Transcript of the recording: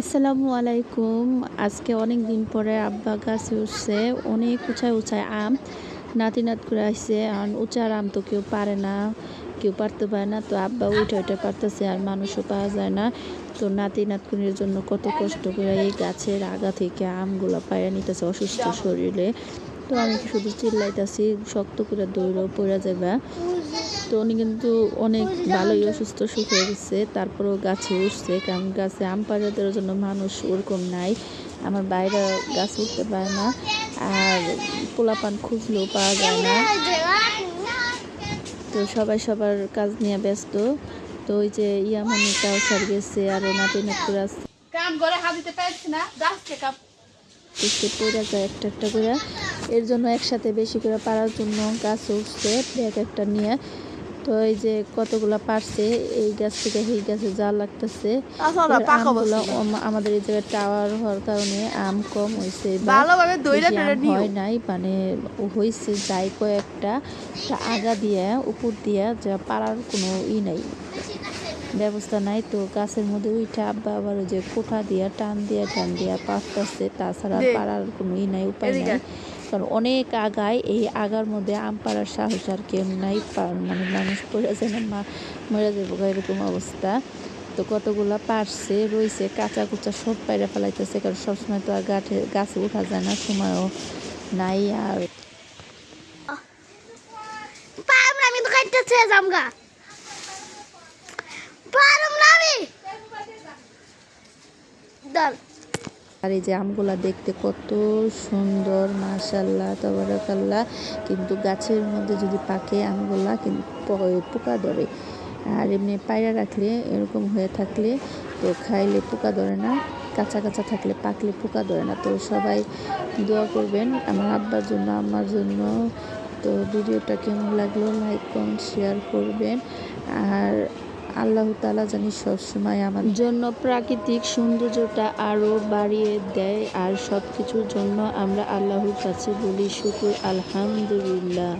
আসসালামু আলাইকুম। আজকে অনেক দিন পরে আব্বা গাছে উঠছে, অনেক উঁচায় উঁচায় আম নাতি নাত করে আসছে আর উঁচার আম তো কেউ পারে না, কেউ পারতে পারে না। তো আব্বা উঠে উঠে পারতেছে, আর মানুষও পাওয়া যায় না। তো নাতি নাতকুনির জন্য কত কষ্ট করে এই গাছের আগা থেকে আমগুলো পায়রা নিতেছে অসুস্থ শরীরে। তো আমি শুধু চিল্লাইতেছি, শক্ত করে দৌড়েও পড়ে যাবে তো উনি কিন্তু অনেক ভালোই অসুস্থ সুখ হয়ে গেছে। তারপরেও গাছে উঠছে কারণ গাছে আম পাড়াদের জন্য মানুষ ওরকম নাই। আমার বাইরে গাছ উঠতে পারে না আর পোলাপান খুঁজলেও পাওয়া যায় না। তো সবাই সবার কাজ নিয়ে ব্যস্ত। তো ওই যে ইয়ামানি কাউসার গেছে আরও নাতি নাতুরা কাম করে না যাচ্ছে কাপ পড়ে যায় একটা একটা করে। এর জন্য একসাথে বেশি করে পারার জন্য গাছ উঠছে এক একটা নিয়ে। তো এই যে কতগুলা পারছে এই গাছ থেকে এই গাছে যা লাগতেছে। আম- আমাদের এই জায়গায় টাওয়ার হওয়ার কারণে আম কম হয়েছে হয় নাই মানে হয়েছে যাই কয়েকটা। আগা দিয়ে উপর দিয়ে যা পারার কোনো ই নাই। ব্যবস্থা নাই তো গাছের মধ্যে উইঠা আব্বা আবার ওই যে কোঠা দিয়া টান দিয়া টান দিয়া পাততেছে তাছাড়া। পারার কোনো ই নাই উপায় নাই। কারণ অনেক আগায় এই আগার মধ্যে আম পাড়ার সাহস আর কেউ নাই মানে মানুষ পড়ে যায় না মা মরে যাব গা এরকম অবস্থা। তো কতগুলা পারছে রইছে কাঁচা কুচা সব পায়রা ফেলাইতেছে কারণ সবসময় তো আর গাছে গাছে উঠা যায় না সময়ও নাই আর আমি তো কাটতেছে জামগা পারম না আমি আর এই যে আমগুলা দেখতে কত সুন্দর মাশাল্লাহ তবরাকাল্লাহ। কিন্তু গাছের মধ্যে যদি পাকে আমগুলা, কিন্তু পোকা ধরে। আর এমনি পায়রা রাখলে, এরকম হয়ে থাকলে তো খাইলে পোকা ধরে না, কাঁচা কাঁচা থাকলে পাকলে পোকা ধরে না। তো সবাই দোয়া করবেন আমার আব্বার জন্য আমার জন্য। তো ভিডিওটা কেমন লাগল লাইক কমেন্ট শেয়ার করবেন। আর আল্লাহ তালা জানি সবসময় আমার জন্য প্রাকৃতিক সৌন্দর্যটা আরও বাড়িয়ে দেয় আর সব কিছুর জন্য আমরা আল্লাহর কাছে বলি শুকুর, আলহামদুলিল্লাহ।